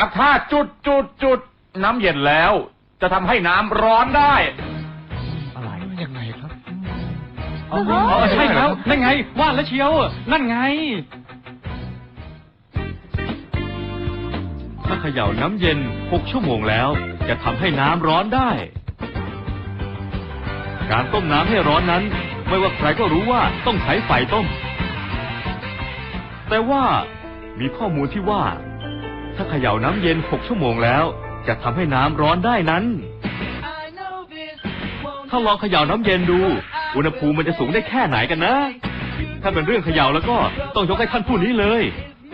กับถ้าจุดจุดจุดน้ำเย็นแล้ว จะทำให้น้ำร้อนได้ อะไรยังไงครับอ๋ออ๋อใช่แล้ว นั่นไง ว่าแล้วเชียว นั่นไง ถ้าเขย่าน้ำเย็น6ชั่วโมงแล้ว จะทำให้น้ำร้อนได้ การต้มน้ำให้ร้อนนั้น ไม่ว่าใครก็รู้ว่าต้องใช้ไฟต้ม แต่ว่ามีข้อมูลที่ว่า ถ้าเขย่าน้ำเย็น6ชั่วโมงแล้ว จะทำให้น้ำร้อนได้นั้น ถ้าลองเขย่าน้ำเย็นดู อุณหภูมิมันจะสูงได้แค่ไหนกันนะ ถ้าเป็นเรื่องเขย่าแล้วก็ต้องยกให้ท่านผู้นี้เลย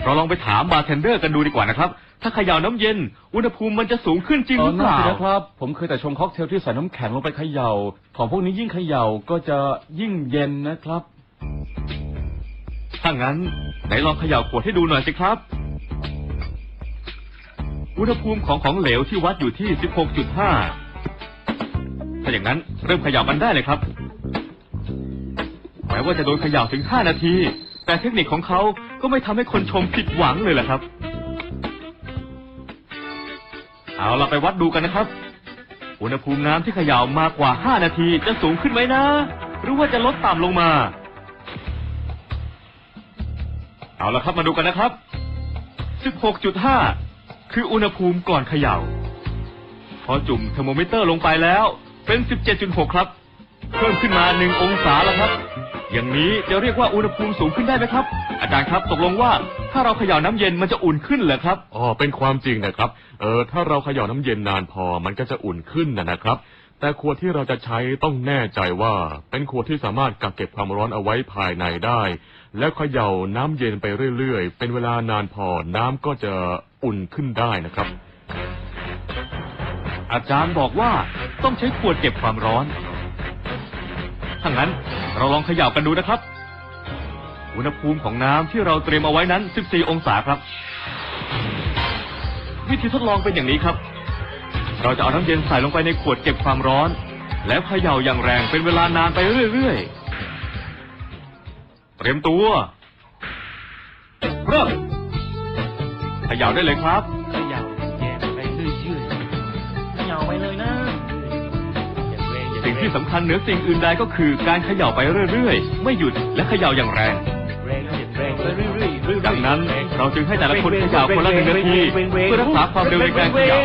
เราลองไปถามบาร์เทนเดอร์กันดูดีกว่านะครับ ถ้าเขย่าน้ำเย็น อุณหภูมิมันจะสูงขึ้นจริงหรือเปล่า นั่นสินะครับ ผมเคยแต่ชงค็อกเทลที่ใส่น้ำแข็งลงไปเขย่า ของพวกนี้ยิ่งเขย่าก็จะยิ่งเย็นนะครับ ถ้างั้นไหนลองเขย่าขวดให้ดูหน่อยสิครับ อุณหภูมิของของเหลวที่วัดอยู่ที่ 16.5 ถ้าอย่างนั้นเริ่มเขย่ากันได้เลยครับ แม้ว่าจะโดนเขย่าถึง 5 นาที แต่เทคนิคของเขาก็ไม่ทำให้คนชมผิดหวังเลยแหละครับ เอาเราไปวัดดูกันนะครับ อุณหภูมิน้ำที่เขย่ามากกว่า 5 นาทีจะสูงขึ้นไหมนะ หรือว่าจะลดต่ำลงมา เอาละครับมาดูกันนะครับ 16.5 คืออุณหภูมิก่อนเขย่า พอจุ่มเทอร์โมมิเตอร์ลงไปแล้ว เป็น 17.6 ครับ เพิ่มขึ้นมา1องศาแล้วครับ อย่างนี้จะเรียกว่าอุณหภูมิสูงขึ้นได้ไหมครับ อาจารย์ครับตกลงว่าถ้าเราเขย่าน้ำเย็นมันจะอุ่นขึ้นเหรอครับอ๋อเป็นความจริงนะครับ เออถ้าเราเขย่าน้ำเย็นนานพอมันก็จะอุ่นขึ้นนะนะครับ แต่ขวดที่เราจะใช้ต้องแน่ใจว่า เป็นขวดที่สามารถกักเก็บความร้อนเอาไว้ภายในได้ แล้วเขย่าน้ำเย็นไปเรื่อยๆ เป็นเวลานานพอน้ำก็จะ อุ่นขึ้นได้นะครับ อาจารย์บอกว่าต้องใช้ขวดเก็บความร้อน ถ้างั้นเราลองเขย่ากันดูนะครับ อุณหภูมิของน้ำที่เราเตรียมเอาไว้นั้น 14 องศาครับ วิธีทดลองเป็นอย่างนี้ครับ เราจะเอาน้ำเย็นใส่ลงไปในขวดเก็บความร้อน แล้วเขย่าอย่างแรงเป็นเวลานานไปเรื่อยๆ เตรียมตัวเริ่ม ย่าได้เลยครับ ขยับแย่ไปเรื่อยๆขยับไปเลยนะอย่าแรงอย่าสิ่งแรที่งสำคัญเหนือสิ่งอื่นใดก็คือการเขย่าไปเรื่อยๆ ไม่หยุดและเขย่าอย่างแรงแรงอย่าแรงไปเรื่อยๆเรื่อยๆดังนั้นเราจึงให้แต่ละคนเขย่าคนละหนึ่งนาทีเพื่อรักษาความเร็วในการเขย่า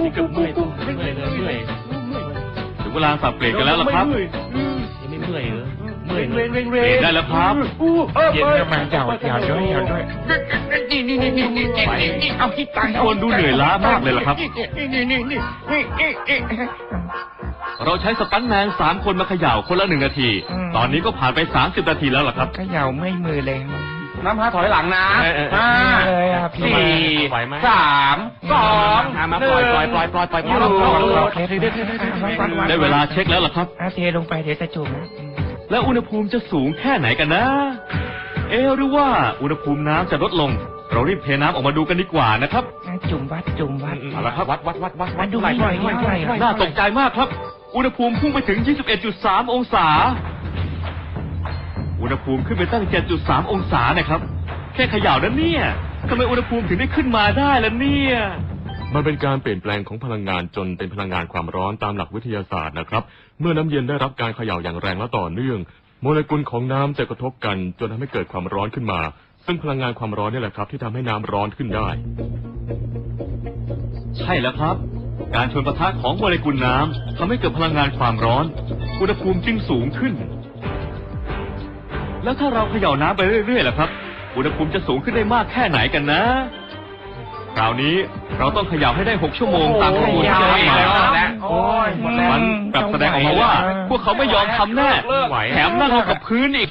นี่ก็เมื่อยเมื่อยเลยเมื่อยถึงเวลาสับเปลี่ยนกันแล้วล่ะครับยังไม่เมื่อยเหรอ เมื่อยเร่งเร่งเปเร่ลี่ยงนได้แล้วครับเย็นเข้ามาเจ้าเจ้าด้วยเจ้าด้วยนี่นี่นี่นี่นี่นี่นี่เอาที่ตังทุกคนดูเหนื่อยล้ามากเลยล่ะครับนี่นี่นี่นี่นี่นี่นี่เราใช้สตันแมนสามคนมาเขย่าคนละหนึ่งนาที ตอนนี้ก็ผ่านไปสามสิบนาทีแล้วล่ะครับเขย่าไม่มือเลยน้ำพาถอยหลังนะเออเออเออห้าเลยอะพี่สี่ไหวไหมสามสองอะมาปล่อยปล่อยปล่อยปล่อยปล่อยปล่อยหนึ่งโอเคเดี๋ยวเดี๋ยวเดี๋ยวเดี๋ยวได้เวลาเช็คแล้วล่ะครับเอาเทลงไปเดี๋ยวจะจุ่มนะ และอุณหภูมิจะสูงแค่ไหนกันนะ เอะหรือว่าอุณหภูมิน้ำจะลดลง เรารีบเทน้ำออกมาดูกันดีกว่านะครับอะจุ่มวัดจุ่มวัดเอาละครับวัดวัดวัดวัดวัดดูหน่อยหน่อยหน่อยหน่อยหน่อยน่าตกใจมากครับ อุณหภูมิพุ่งไปถึง 21.3 องศา อุณหภูมิขึ้นไปตั้ง 7.3 องศานะครับ แค่เขย่านั้นเนี่ยทำไมอุณหภูมิถึงได้ขึ้นมาได้ล่ะเนี่ย มันเป็นการเปลี่ยนแปลงของพลังงานจนเป็นพลังงานความร้อนตามหลักวิทยาศาสตร์นะครับ เมื่อน้ำเย็นได้รับการเขย่าอย่างแรงและต่อเนื่อง โมเลกุลของน้ำจะกระทบกัน จนทำให้เกิดความร้อนขึ้นมา ซึ่งพลังงานความร้อนนี่แหละครับ ที่ทำให้น้ำร้อนขึ้นได้ ใช่แล้วครับ การชนปะทะของโมเลกุลน้ำทำให้เกิดพลังงานความร้อนอุณหภูมิจึงสูงขึ้น แล้วถ้าเราเขย่าน้ำไปเรื่อยๆล่ะครับ อุณหภูมิจะสูงขึ้นได้มากแค่ไหนกันนะ คราวนี้เราต้องเขย่าให้ได้ 6 ชั่วโมงตามข้อมูลที่ได้มาโอ้ยหมดแล้วมันกลับแสดงออกมาว่า พวกเขาไม่ยอมทำแน่แถมนั่งลงกับพื้นอีก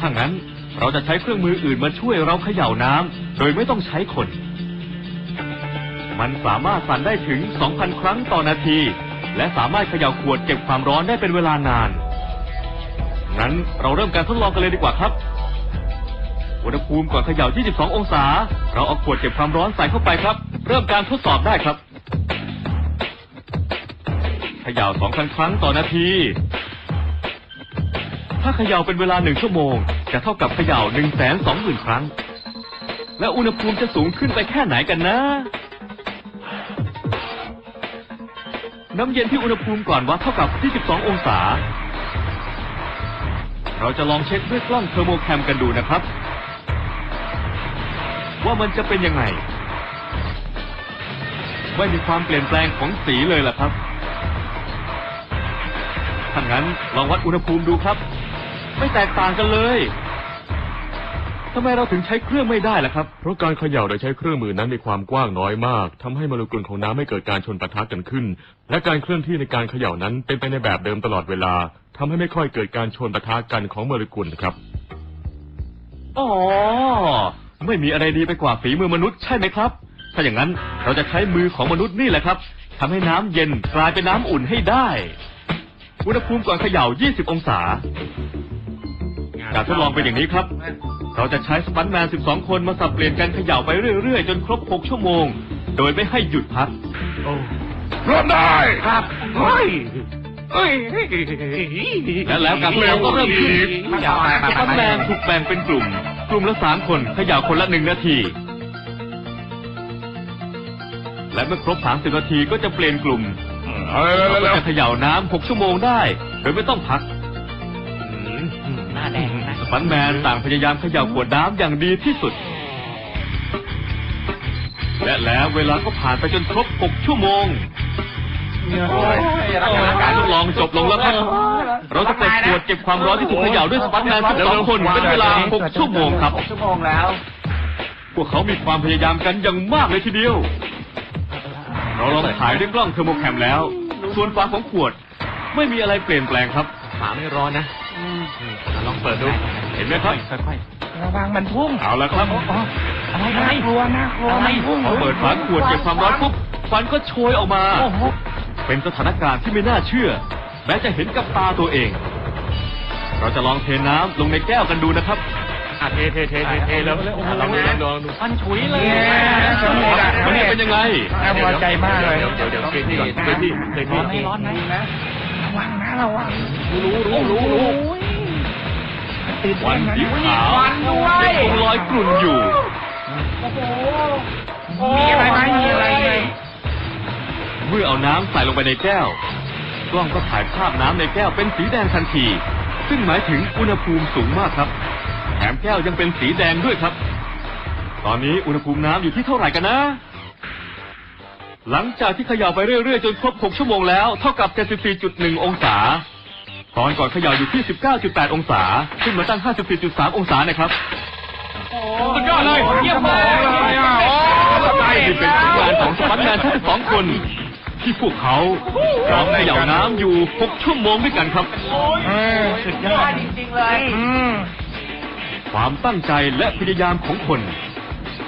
ถ้างั้นเราจะใช้เครื่องมืออื่นมาช่วยเราเขย่าน้ำโดยไม่ต้องใช้คน มันสามารถสั่นได้ถึง 2,000 ครั้งต่อนาที และสามารถเขย่าขวดเก็บความร้อนได้เป็นเวลานาน งั้นเราเริ่มการทดลองกันเลยดีกว่าครับ อุณหภูมิก่อนเขย่า 22 องศา เราเอาขวดเก็บความร้อนใส่เข้าไปครับ เริ่มการทดสอบได้ครับ เขย่า2,000 ครั้งต่อนาที ถ้าเขย่าเป็นเวลาหนึ่งชั่วโมง จะเท่ากับเขย่า 1 2 0 0 0 0 ครั้ง แล้วอุณหภูมิจะสูงขึ้นไปแค่ไหนกันนะ น้ำเย็นที่อุณหภูมิก่อนวัดเท่ากับ 22 องศาเราจะลองเช็คด้วยกล้องเทอร์โมแคมกันดูนะครับ ว่ามันจะเป็นยังไง ไม่มีความเปลี่ยนแปลงของสีเลยล่ะครับถ้างั้นลองวัดอุณหภูมิดูครับ ไม่แตกต่างกันเลยทำไมเราถึงใช้เครื่องไม่ได้ล่ะครับ เพราะการเขย่าโดยใช้เครื่องมือนั้นมีความกว้างน้อยมากทำให้โมเลกุลของน้ำไม่เกิดการชนปะทะกันขึ้น และการเคลื่อนที่ในการเขย่านั้นเป็นไปในแบบเดิมตลอดเวลาทำให้ไม่ค่อยเกิดการชนปะทะกันของโมเลกุลครับ อ๋อ ไม่มีอะไรดีไปกว่าฝีมือมนุษย์ใช่ไหมครับ ถ้าอย่างนั้นเราจะใช้มือของมนุษย์นี่แหละครับทำให้น้ำเย็นกลายเป็นน้ำอุ่นให้ได้ อุณหภูมิก่อนเขย่า 20 องศา การทดลองเป็นอย่างนี้ครับ เราจะใช้สปันแมน 12 คนมาสับเปลี่ยนกันเขย่าไปเรื่อยๆ จนครบ 6 ชั่วโมง โดยไม่ให้หยุดพักเริ่มได้ครับเฮ้ยเฮ้ยและแล้วการทดลองก็เริ่มขึ้นสปันแมนถูกแบ่งเป็นกลุ่ม กลุ่มละสามคนเขย่าคนละหนึ่งนาที และเมื่อครบ30นาทีก็จะเปลี่ยนกลุ่มเร็วเราเร็วก็จะเขย่าน้ำ6ชั่วโมงได้ โดยไม่ต้องพักหน้าแดงนะสปันแมนต่างพยายามเขย่าขวดน้ำอย่างดีที่สุด และแล้วเวลาก็ผ่านไปจนครบ6ชั่วโมง การทดลองจบลงแล้วครับ เราจะเปิดขวดเก็บความร้อนที่ถูกเขย่าด้วยสปันแมนทั้งสองคนเป็นเวลา6ชั่วโมงครับ ชั่วโมงแล้ว พวกเขามีความพยายามกันอย่างมากเลยทีเดียว เราลองถ่ายด้วยกล้องเทอร์โมแคมแล้ว ส่วนฝาของขวด ไม่มีอะไรเปลี่ยนแปลงครับฝาไม่ร้อนนะลองเปิดดู เห็นไหมครับค่อยๆระวังมันพุ่ง เอาละครับอะไรน่ากลัวน่ากลัวมันพุ่งพอเปิดฝาขวดเก็บความร้อนปุ๊บควันก็โชยออกมาโอ้โห เป็นสถานการณ์ที่ไม่น่าเชื่อ แม้จะเห็นกับตาตัวเอง เราจะลองเทน้ำลงในแก้วกันดูนะครับ อะเทเทเทเทเทแล้วลองดูลองดูมันฉุยเลยมันนี้เป็นยังไงน่าพอใจมากเลย เดี๋ยวเดี๋ยวเดี๋ยวเคที่ก่อนเคที่เคที่ร้อนไหมร้อนไหมระวังนะระวังรู้รู้รู้รู้ตื่นควัเต้นนนะสีขาวยังคงลอยกลุ่นอยู่มีอะไรไหมมีอะไรไหม เมื่อเอาน้ำใส่ลงไปในแก้ว กล้องก็ถ่ายภาพน้ำในแก้วเป็นสีแดงทันที ซึ่งหมายถึงอุณหภูมิสูงมากครับ แถมแก้วยังเป็นสีแดงด้วยครับ ตอนนี้อุณหภูมิน้ำอยู่ที่เท่าไหร่กันนะ หลังจากที่เขย่าไปเรื่อยๆ จนครบ 6 ชั่วโมงแล้ว เท่ากับ 74.1 องศา ตอนก่อนเขย่าอยู่ที่ 19.8 องศา ขึ้นมาตั้ง 54.3 องศานะครับสุดยอดเลยเยี่ยมเลยโอ้สบายนี่เป็นผลงานของสปันแมนทั้งสองคน ที่พวกเขาพร้อมเขย่าน้ำอยู่6ชั่วโมงด้วยกันครับสุดยอดจริงๆเลย อืมความตั้งใจและพยายามของคน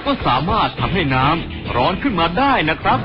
ก็สามารถทำให้น้ำร้อนขึ้นมาได้นะครับ